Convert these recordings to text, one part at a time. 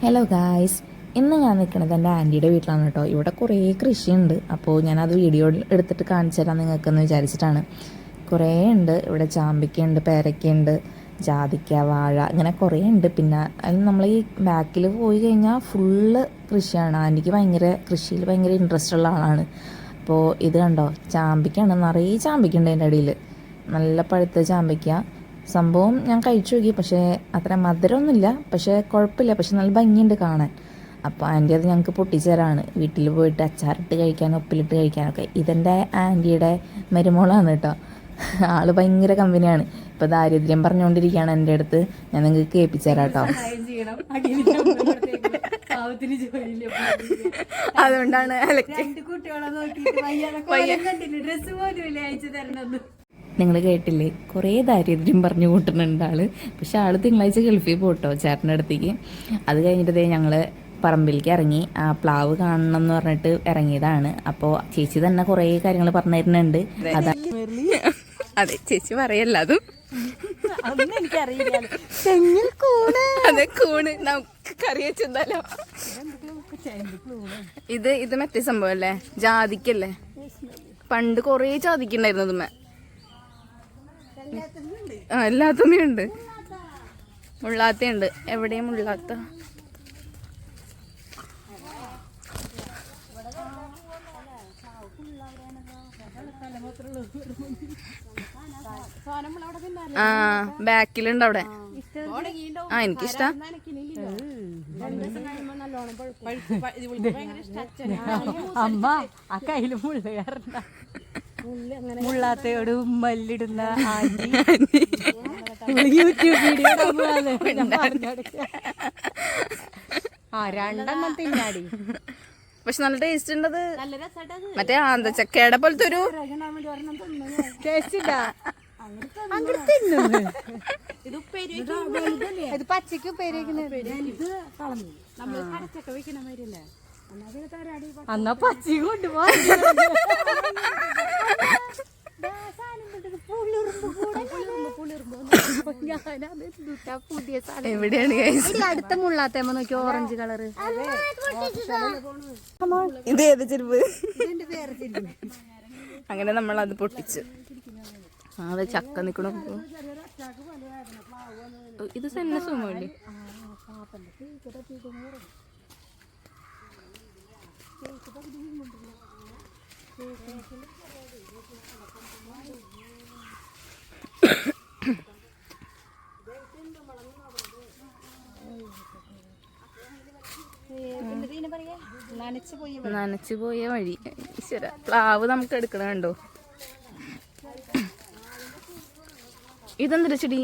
Hello guys ഇന്ന് ഞാൻ നിൽക്കുന്നത് എന്റെ ആന്റിയുടെ വീട്ടിലാണ് കേട്ടോ. ഇവിടെ കുറേ കൃഷിയുണ്ട്. അപ്പോൾ ഞാനത് വീഡിയോ എടുത്തിട്ട് കാണിച്ചു തരാം നിങ്ങൾക്കെന്ന് വിചാരിച്ചിട്ടാണ്. കുറേ ഉണ്ട്. ഇവിടെ ചാമ്പിക്കയുണ്ട് പേരക്കയുണ്ട് ജാതിക്ക വാഴ ഇങ്ങനെ കുറേ ഉണ്ട്. പിന്നെ നമ്മൾ ഈ ബാക്കിൽ പോയി കഴിഞ്ഞാൽ ഫുള്ള് കൃഷിയാണ്. ആന്റിക്ക് ഭയങ്കര കൃഷിയിൽ ഭയങ്കര ഇൻട്രസ്റ്റ് ഉള്ള ആളാണ്. അപ്പോൾ ഇത് കണ്ടോ? ചാമ്പിക്കയാണ് നിറയെ ചാമ്പിക്കുണ്ട് അതിന്റെ ഇടയിൽ നല്ല പഴുത്ത ചാമ്പിക്ക സംഭവം ഞാൻ കഴിച്ചു നോക്കി. പക്ഷേ അത്ര മധുരമൊന്നുമില്ല. പക്ഷേ കുഴപ്പമില്ല. പക്ഷെ നല്ല ഭംഗിയുണ്ട് കാണാൻ. അപ്പോൾ ആന്റി അത് ഞങ്ങൾക്ക് പൊട്ടിച്ചേരാണ് വീട്ടിൽ പോയിട്ട് അച്ചാറിട്ട് കഴിക്കാനും ഉപ്പിലിട്ട് കഴിക്കാനൊക്കെ. ഇതെന്റെ ആന്റിയുടെ മരുമോളാണ് കേട്ടോ. ആൾ ഭയങ്കര കമ്പനിയാണ്. ഇപ്പം ദാരിദ്ര്യം പറഞ്ഞുകൊണ്ടിരിക്കുകയാണ് എന്റെ അടുത്ത്. ഞാൻ നിങ്ങൾക്ക് കേൾപ്പിച്ചേരാം കേട്ടോ. അതുകൊണ്ടാണ് രണ്ട് കുട്ടികളെ നോക്കിയിട്ട് വയ്യാതെ കണ്ടില്ല? ഡ്രസ്സ് പോലും അയച്ചു തരണമെന്ന് നിങ്ങൾ കേട്ടില്ലേ? കുറേ ദാരിദ്ര്യം പറഞ്ഞു കൂട്ടുന്നുണ്ട് ആൾ. പക്ഷെ ആൾ തിങ്കളാഴ്ച ഗൾഫിൽ പോട്ടോ ചേട്ടന്റെ അടുത്തേക്ക്. അത് കഴിഞ്ഞിട്ടേ ഞങ്ങൾ പറമ്പിലേക്ക് ഇറങ്ങി. ആ പ്ലാവ് കാണണം എന്ന് പറഞ്ഞിട്ട് ഇറങ്ങിയതാണ്. അപ്പോൾ ചേച്ചി തന്നെ കുറേ കാര്യങ്ങൾ പറഞ്ഞു തരുന്നുണ്ട് അതാ ചേച്ചി പറയല്ല അതും. കൂണ്. നമുക്ക് ഇത് ഇത് മറ്റേ സംഭവം അല്ലേ? ജാതിക്കല്ലേ? പണ്ട് കൊറേ ജാതിക്കുണ്ടായിരുന്നു ആ എല്ലാത്തമ്മയും ഉണ്ട് മുള്ളാത്തയുണ്ട്. എവിടെയും മുള്ളാത്ത. ആ ബാക്കിലുണ്ട് അവിടെ. ആ എനിക്കിഷ്ടാ. അമ്മ ആ കയ്യിൽ മുള്ള മുള്ളാത്തയോട് മല്ലിടുന്ന ആന്റി. യൂട്യൂബ് വീഡിയോ ആ രണ്ടെണ്ണം തിന്നാടി. പക്ഷെ നല്ല ടേസ്റ്റ് ഉണ്ടത്. മറ്റേ ആന്തച്ചക്കയുടെ പോലത്തെ ഒരു ഇത് പച്ചക്ക് ഉപ്പേരി അന്നാ പച്ചി കൊണ്ടുപോ എവിടെയാണ്? അടുത്ത മുള്ളാത്തേമ്മ നോക്കി ഓറഞ്ച് കളറ് ഇത് ഏത് ചെരുപ്പ്? അങ്ങനെ നമ്മൾ അത് പൊട്ടിച്ചു അതെ ചക്ക നിക്കണ. ഇത് തന്നെ സുമല്ലേ നനച്ചു പോയ വഴി. ഈശ്വര പ്ലാവ് നമുക്ക് എടുക്കണ കണ്ടോ? ഇതെന്തൊരു ചെടി?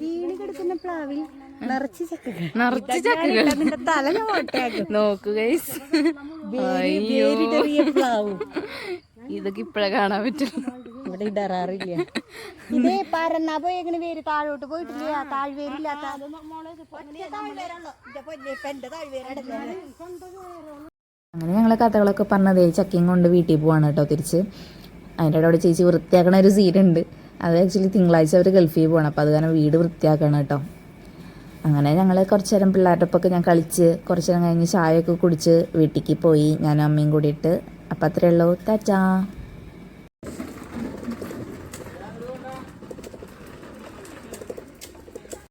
വീണ് കിടക്കുന്ന പ്ലാവിൽ നിറച്ച് ചക്ക നിറച്ച് ചക്കകൾ. തല ഞാൻ ഓട്ടയാക്കും നോക്കു ഗൈസ് അയ്യോ. പ്ലാവും. ഇതൊക്കെ ഇപ്പഴേ കാണാൻ പറ്റില്ല ഇവിടെ ഇടറാറില്ല. ഇതേ പരന്നാ പോയേക്കണ വേര് താഴോട്ട് പോയിട്ടില്ല? താഴ്വേരില്ലാത്ത അങ്ങനെ ഞങ്ങളെ കഥകളൊക്കെ പറഞ്ഞതേ ചക്കയും കൊണ്ട് വീട്ടിൽ പോവാണ് കേട്ടോ തിരിച്ച്. അതിന്റെ അവിടെ ചേച്ചി വൃത്തിയാക്കണ ഒരു സീനുണ്ട് അത് ആക്ച്വലി തിങ്കളാഴ്ച അവർ ഗൾഫിൽ പോകണം അപ്പോൾ അത് കാരണം വീട് വൃത്തിയാക്കണം കേട്ടോ. അങ്ങനെ ഞങ്ങൾ കുറച്ച് നേരം പിള്ളേരുടെ ഒപ്പമൊക്കെ ഞാൻ കളിച്ച് കുറച്ച് നേരം കഴിഞ്ഞ് ചായയൊക്കെ കുടിച്ച് വീട്ടിലേക്ക് പോയി. ഞാനും അമ്മയും കൂടിയിട്ട്. അപ്പം അത്രയേ ഉള്ളൂ. ടാറ്റാ.